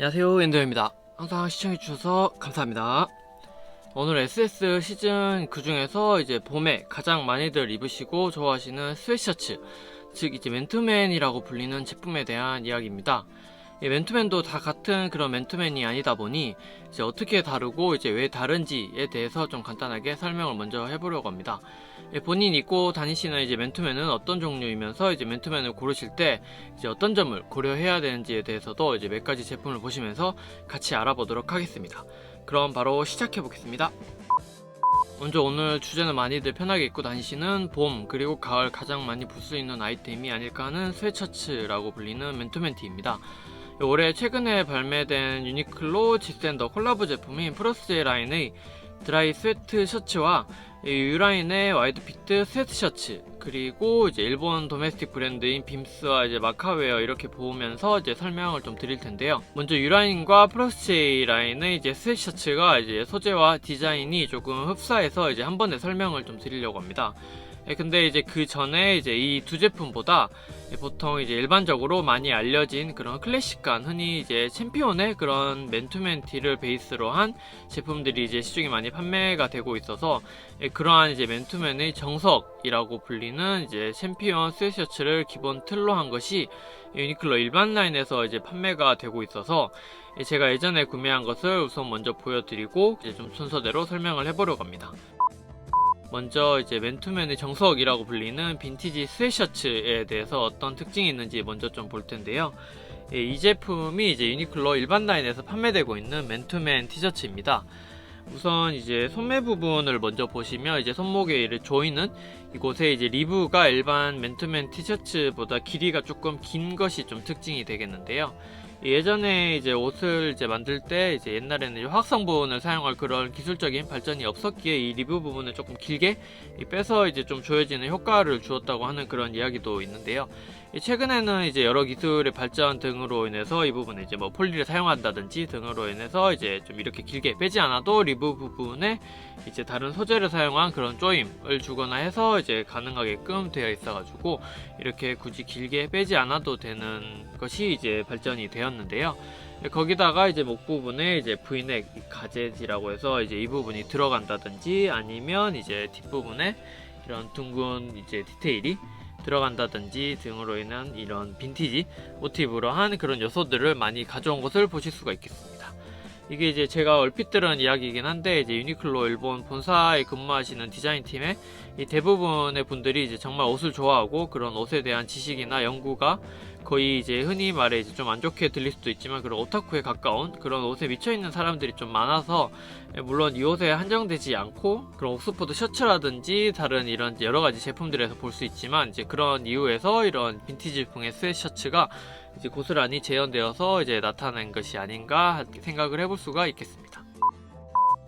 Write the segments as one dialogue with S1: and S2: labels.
S1: 안녕하세요 엔더입니다. 항상 시청해주셔서 감사합니다. 오늘 SS 시즌 그 중에서 이제 봄에 가장 많이들 입으시고 좋아하시는 스웨셔츠 즉 이제 맨투맨이라고 불리는 제품에 대한 이야기입니다. 이 맨투맨도 다 같은 그런 맨투맨이 아니다 보니 이제 어떻게 다르고 이제 왜 다른지에 대해서 좀 간단하게 설명을 먼저 해보려고 합니다. 예, 본인 입고 다니시는 이제 맨투맨은 어떤 종류이면서 이제 맨투맨을 고르실 때 이제 어떤 점을 고려해야 되는지에 대해서도 이제 몇 가지 제품을 보시면서 같이 알아보도록 하겠습니다. 그럼 바로 시작해 보겠습니다. 먼저 오늘 주제는 많이들 편하게 입고 다니시는 봄 그리고 가을 가장 많이 볼 수 있는 아이템이 아닐까 하는 스웨셔츠라고 불리는 맨투맨 티입니다. 올해 최근에 발매된 유니클로 지센더 콜라보 제품인 프로스제 라인의 드라이 스웨트 셔츠와 이 유라인의 와이드 피트 스웨트 셔츠 그리고 이제 일본 도메스틱 브랜드인 빔스와 이제 마카웨어 이렇게 보면서 이제 설명을 좀 드릴 텐데요. 먼저 유라인과 프로스제 라인의 이제 스웨트 셔츠가 이제 소재와 디자인이 조금 흡사해서 이제 한 번에 설명을 좀 드리려고 합니다. 예, 근데 이제 그 전에 이제 이 두 제품보다 보통 이제 일반적으로 많이 알려진 그런 클래식한 흔히 이제 챔피온의 그런 맨투맨 티를 베이스로 한 제품들이 이제 시중에 많이 판매가 되고 있어서 예, 그러한 이제 맨투맨의 정석이라고 불리는 이제 챔피온 스웨셔츠를 기본 틀로 한 것이 유니클로 일반 라인에서 이제 판매가 되고 있어서 예, 제가 예전에 구매한 것을 우선 먼저 보여드리고 이제 좀 순서대로 설명을 해보려고 합니다. 먼저 이제 맨투맨의 정석이라고 불리는 빈티지 스웨셔츠에 대해서 어떤 특징이 있는지 먼저 좀 볼 텐데요. 예, 이 제품이 이제 유니클로 일반 라인에서 판매되고 있는 맨투맨 티셔츠입니다. 우선 이제 소매 부분을 먼저 보시면 이제 손목에 이를 조이는 이곳에 이제 리브가 일반 맨투맨 티셔츠보다 길이가 조금 긴 것이 좀 특징이 되겠는데요. 예전에 이제 옷을 이제 만들 때 이제 옛날에는 이제 화학성분을 사용할 그런 기술적인 발전이 없었기에 이 리브 부분을 조금 길게 이 빼서 이제 좀 조여지는 효과를 주었다고 하는 그런 이야기도 있는데요. 이 최근에는 이제 여러 기술의 발전 등으로 인해서 이 부분에 이제 뭐 폴리를 사용한다든지 등으로 인해서 이제 좀 이렇게 길게 빼지 않아도 리브 부분에 이제 다른 소재를 사용한 그런 조임을 주거나 해서 이제 가능하게끔 되어 있어가지고 이렇게 굳이 길게 빼지 않아도 되는 것이 이제 발전이 되 었는데요. 거기다가 이제 목 부분에 이제 이 가젯이라고 해서 이제 이 부분이 들어간다든지 아니면 이제 뒷 부분에 이런 둥근 이제 디테일이 들어간다든지 등으로 인한 이런 빈티지 모티브로 한 그런 요소들을 많이 가져온 것을 보실 수가 있겠습니다. 이게 이제 제가 얼핏 들은 이야기이긴 한데 이제 유니클로 일본 본사에 근무하시는 디자인 팀의 이 대부분의 분들이 이제 정말 옷을 좋아하고 그런 옷에 대한 지식이나 연구가 거의 이제 흔히 말해 이제 좀 안 좋게 들릴 수도 있지만 그런 오타쿠에 가까운 그런 옷에 미쳐 있는 사람들이 좀 많아서 예, 물론 이 옷에 한정되지 않고 그런 옥스퍼드 셔츠라든지 다른 이런 여러 가지 제품들에서 볼 수 있지만 이제 그런 이유에서 이런 빈티지풍의 스웨셔츠가 이제 고스란히 재현되어서 이제 나타낸 것이 아닌가 생각을 해볼 수가 있겠습니다.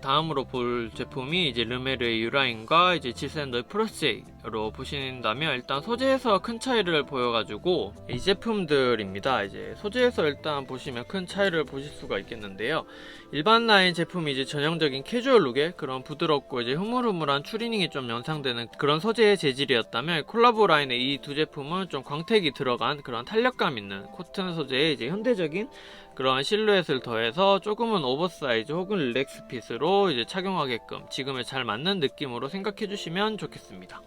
S1: 다음으로 볼 제품이 이제 르메르의 유라인과 이제 지샌더의 프로세이로 보신다면 일단 소재에서 큰 차이를 보여가지고 이 제품들입니다. 이제 소재에서 일단 보시면 큰 차이를 보실 수가 있겠는데요. 일반 라인 제품이 이제 전형적인 캐주얼 룩의 그런 부드럽고 이제 흐물흐물한 추리닝이 좀 연상되는 그런 소재의 재질이었다면 콜라보 라인의 이 두 제품은 좀 광택이 들어간 그런 탄력감 있는 코튼 소재의 이제 현대적인 그런 실루엣을 더해서 조금은 오버사이즈 혹은 릴렉스 핏으로 이제 착용하게끔 지금에 잘 맞는 느낌으로 생각해 주시면 좋겠습니다.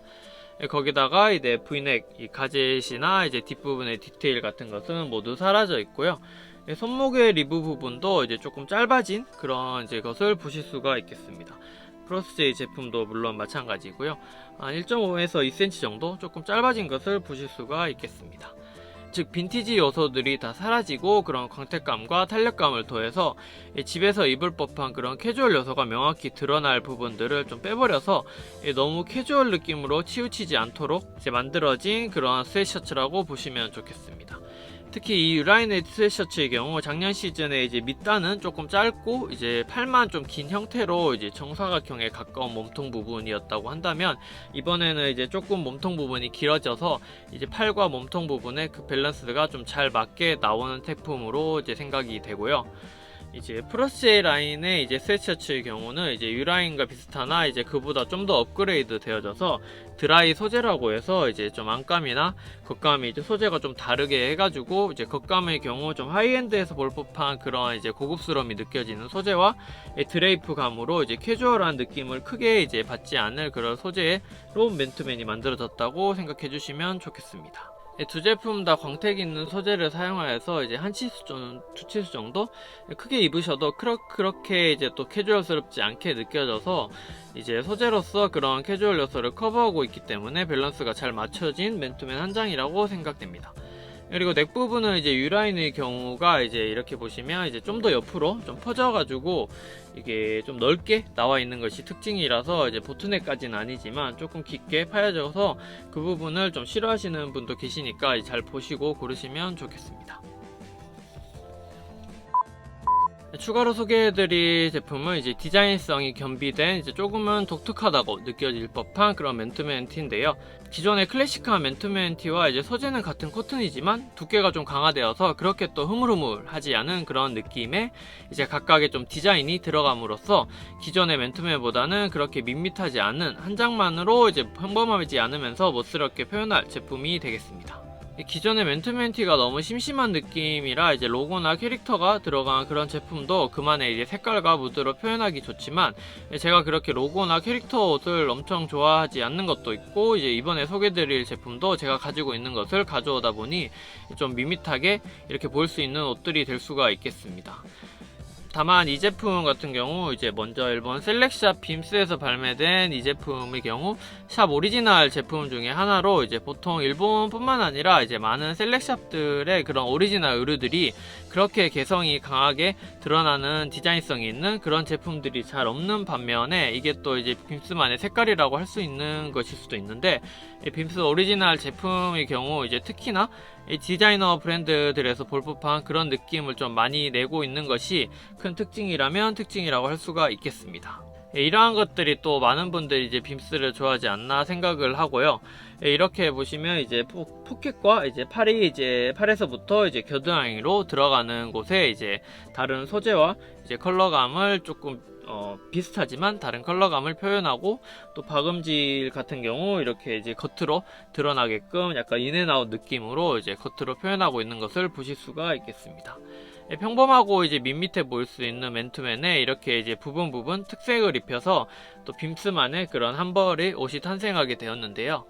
S1: 예, 거기다가 이제 V넥 이 가젯이나 이제 뒷부분의 디테일 같은 것은 모두 사라져 있고요. 예, 손목의 리브 부분도 이제 조금 짧아진 그런 이제 것을 보실 수가 있겠습니다. 프로스제이 제품도 물론 마찬가지고요. 한 1.5에서 2cm 정도 조금 짧아진 것을 보실 수가 있겠습니다. 즉 빈티지 요소들이 다 사라지고 그런 광택감과 탄력감을 더해서 집에서 입을 법한 그런 캐주얼 요소가 명확히 드러날 부분들을 좀 빼버려서 너무 캐주얼 느낌으로 치우치지 않도록 만들어진 그런 스웨셔츠라고 보시면 좋겠습니다. 특히 이 유라인의 스웨셔츠의 경우 작년 시즌에 이제 밑단은 조금 짧고 이제 팔만 좀 긴 형태로 이제 정사각형에 가까운 몸통 부분이었다고 한다면 이번에는 이제 조금 몸통 부분이 길어져서 이제 팔과 몸통 부분의 그 밸런스가 좀 잘 맞게 나오는 제품으로 이제 생각이 되고요. 이제 프러시 라인의 이제 스웨트셔츠의 경우는 이제 유라인과 비슷하나 이제 그보다 좀 더 업그레이드 되어져서 드라이 소재라고 해서 이제 좀 안감이나 겉감이 이제 소재가 좀 다르게 해가지고 이제 겉감의 경우 좀 하이엔드에서 볼 법한 그런 이제 고급스러움이 느껴지는 소재와 이 드레이프 감으로 이제 캐주얼한 느낌을 크게 이제 받지 않을 그런 소재로 맨투맨이 만들어졌다고 생각해 주시면 좋겠습니다. 이두 제품 다 광택 있는 소재를 사용하여서 이제 한 치수 정도, 두 치수 정도 크게 입으셔도 그렇, 그렇게 이제 또 캐주얼스럽지 않게 느껴져서 이제 소재로서 그런 캐주얼 요소를 커버하고 있기 때문에 밸런스가 잘 맞춰진 맨투맨 한 장이라고 생각됩니다. 그리고 넥 부분은 이제 유라인의 경우가 이제 이렇게 보시면 이제 좀 더 옆으로 좀 퍼져가지고 이게 좀 넓게 나와 있는 것이 특징이라서 이제 보트넥까지는 아니지만 조금 깊게 파여져서 그 부분을 좀 싫어하시는 분도 계시니까 잘 보시고 고르시면 좋겠습니다. 추가로 소개해드릴 제품은 이제 디자인성이 겸비된 이제 조금은 독특하다고 느껴질 법한 그런 맨투맨 티인데요. 기존의 클래식한 맨투맨 티와 이제 소재는 같은 코튼이지만 두께가 좀 강화되어서 그렇게 또 흐물흐물하지 않은 그런 느낌의 이제 각각의 좀 디자인이 들어감으로써 기존의 맨투맨보다는 그렇게 밋밋하지 않은 한 장만으로 이제 평범하지 않으면서 멋스럽게 표현할 제품이 되겠습니다. 이 기존의 맨투맨 티가 너무 심심한 느낌이라 이제 로고나 캐릭터가 들어간 그런 제품도 그만의 이제 색깔과 무드로 표현하기 좋지만 제가 그렇게 로고나 캐릭터 옷을 엄청 좋아하지 않는 것도 있고 이제 이번에 소개드릴 제품도 제가 가지고 있는 것을 가져오다 보니 좀 밋밋하게 이렇게 보일 수 있는 옷들이 될 수가 있겠습니다. 다만 이 제품 같은 경우 이제 먼저 일본 셀렉샵 빔스에서 발매된 이 제품의 경우 샵 오리지널 제품 중에 하나로 이제 보통 일본뿐만 아니라 이제 많은 셀렉샵들의 그런 오리지널 의류들이 그렇게 개성이 강하게 드러나는 디자인성이 있는 그런 제품들이 잘 없는 반면에 이게 또 이제 빔스만의 색깔이라고 할 수 있는 것일 수도 있는데 이 빔스 오리지널 제품의 경우 이제 특히나 이 디자이너 브랜드들에서 볼 법한 그런 느낌을 좀 많이 내고 있는 것이 큰 특징이라면 특징이라고 할 수가 있겠습니다. 예, 이러한 것들이 또 많은 분들이 이제 빔스를 좋아하지 않나 생각을 하고요. 예, 이렇게 보시면 이제 포, 포켓과 이제 팔이 이제 팔에서부터 이제 겨드랑이로 들어가는 곳에 이제 다른 소재와 이제 컬러감을 조금 어, 비슷하지만 다른 컬러감을 표현하고 또 박음질 같은 경우 이렇게 이제 겉으로 드러나게끔 약간 인앤아웃 느낌으로 이제 겉으로 표현하고 있는 것을 보실 수가 있겠습니다. 예, 평범하고 이제 밋밋해 보일 수 있는 맨투맨에 이렇게 이제 부분 부분 특색을 입혀서 또 빔스만의 그런 한 벌의 옷이 탄생하게 되었는데요.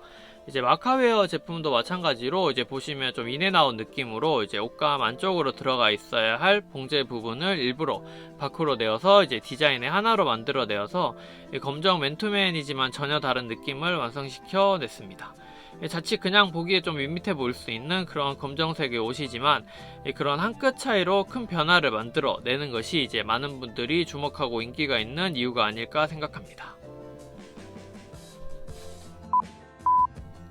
S1: 이제 마카웨어 제품도 마찬가지로 이제 보시면 좀 인앤아웃 느낌으로 이제 옷감 안쪽으로 들어가 있어야 할 봉제 부분을 일부러 밖으로 내어서 이제 디자인의 하나로 만들어 내어서 검정 맨투맨이지만 전혀 다른 느낌을 완성시켜 냈습니다. 자칫 그냥 보기에 좀 밋밋해 보일 수 있는 그런 검정색의 옷이지만 그런 한 끗 차이로 큰 변화를 만들어 내는 것이 이제 많은 분들이 주목하고 인기가 있는 이유가 아닐까 생각합니다.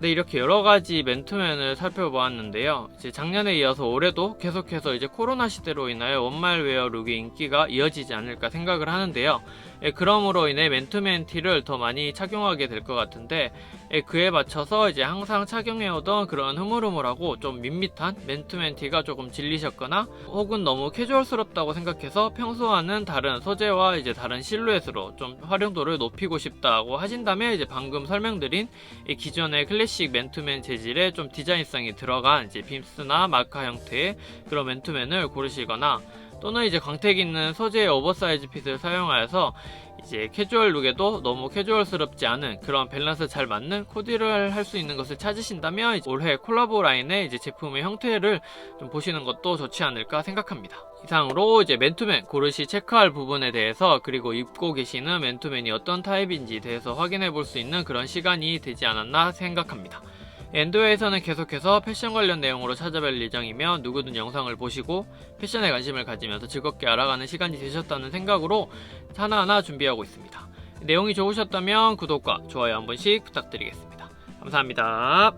S1: 네, 이렇게 여러 가지 맨투맨을 살펴보았는데요. 이제 작년에 이어서 올해도 계속해서 이제 코로나 시대로 인하여 원말 웨어 룩의 인기가 이어지지 않을까 생각을 하는데요. 예, 그러므로 인해 맨투맨 티를 더 많이 착용하게 될 것 같은데 예, 그에 맞춰서 이제 항상 착용해오던 그런 흐물흐물하고 좀 밋밋한 맨투맨 티가 조금 질리셨거나 혹은 너무 캐주얼스럽다고 생각해서 평소와는 다른 소재와 이제 다른 실루엣으로 좀 활용도를 높이고 싶다고 하신다면 이제 방금 설명드린 이 기존의 클래식 맨투맨 재질의 좀 디자인성이 들어간 이제 빔스나 마카 형태의 그런 맨투맨을 고르시거나 또는 이제 광택 있는 소재의 오버사이즈 핏을 사용하여서 이제 캐주얼 룩에도 너무 캐주얼스럽지 않은 그런 밸런스 잘 맞는 코디를 할 수 있는 것을 찾으신다면 올해 콜라보 라인의 이제 제품의 형태를 좀 보시는 것도 좋지 않을까 생각합니다. 이상으로 이제 맨투맨 고르시 체크할 부분에 대해서 그리고 입고 계시는 맨투맨이 어떤 타입인지 대해서 확인해 볼 수 있는 그런 시간이 되지 않았나 생각합니다. 엔도에서는 계속해서 패션 관련 내용으로 찾아뵐 예정이며 누구든 영상을 보시고 패션에 관심을 가지면서 즐겁게 알아가는 시간이 되셨다는 생각으로 하나하나 준비하고 있습니다. 내용이 좋으셨다면 구독과 좋아요 한 번씩 부탁드리겠습니다. 감사합니다.